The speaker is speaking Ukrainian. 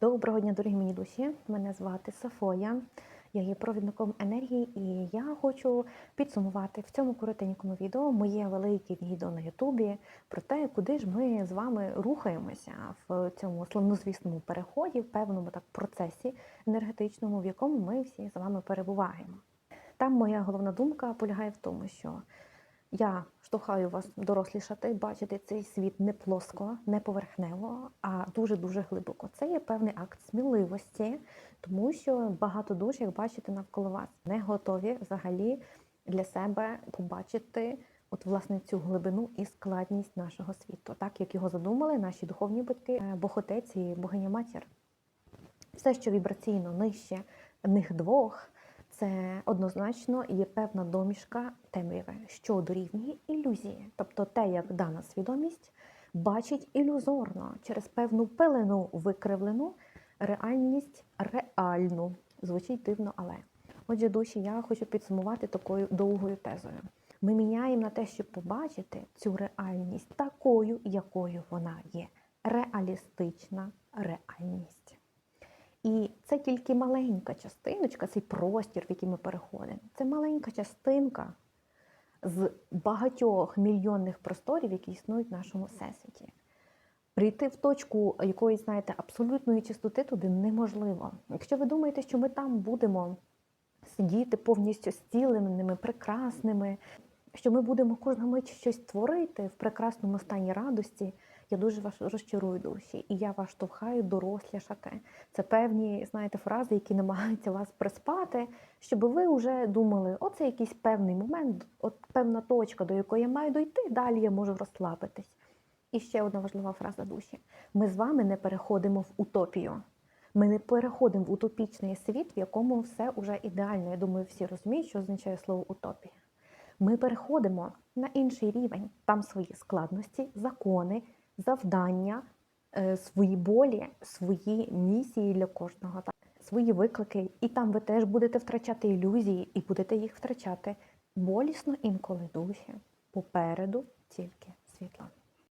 Доброго дня, дорогі мені душі. Мене звати Софоя. Я є провідником енергії, і я хочу підсумувати в цьому коротенькому відео моє велике відео на Ютубі про те, куди ж ми з вами рухаємося в цьому славнозвісному переході, в певному так процесі енергетичному, в якому ми всі з вами перебуваємо. Там моя головна думка полягає в тому, що я штовхаю вас дорослішати, бачити цей світ не плоско, не поверхнево, а дуже-дуже глибоко. Це є певний акт сміливості, тому що багато душ, як бачите, навколо вас не готові взагалі для себе побачити от власне цю глибину і складність нашого світу, так як його задумали наші духовні батьки, е, Бог Отець і богиня Матір. Все, що вібраційно нижче них двох, це однозначно є певна домішка темряви, що дорівнює ілюзії. Тобто те, як дана свідомість бачить ілюзорно через певну пелену викривлену реальність реальну. Звучить дивно, але. Отже, душі, я хочу підсумувати такою довгою тезою. Ми міняємо на те, щоб побачити цю реальність такою, якою вона є. Реалістична реальність. І це тільки маленька частиночка, цей простір, в який ми переходимо. Це маленька частинка з багатьох мільйонних просторів, які існують в нашому всесвіті. Прийти в точку якоїсь, знаєте, абсолютної чистоти туди неможливо. Якщо ви думаєте, що ми там будемо сидіти повністю зціленими, прекрасними, що ми будемо кожну мить щось творити в прекрасному стані радості, я дуже вас розчарую душі, і я вас штовхаю дорослішати. Це певні, знаєте, фрази, які намагаються вас приспати, щоб ви вже думали, оце якийсь певний момент, от певна точка, до якої я маю дойти, далі я можу розслабитись. І ще одна важлива фраза душі: ми з вами не переходимо в утопію. Ми не переходимо в утопічний світ, в якому все вже ідеально. Я думаю, всі розуміють, що означає слово утопія. Ми переходимо на інший рівень. Там свої складності, закони, завдання, е, свої болі, свої місії для кожного, свої виклики. І там ви теж будете втрачати ілюзії і будете їх втрачати болісно інколи душі. Попереду тільки світло.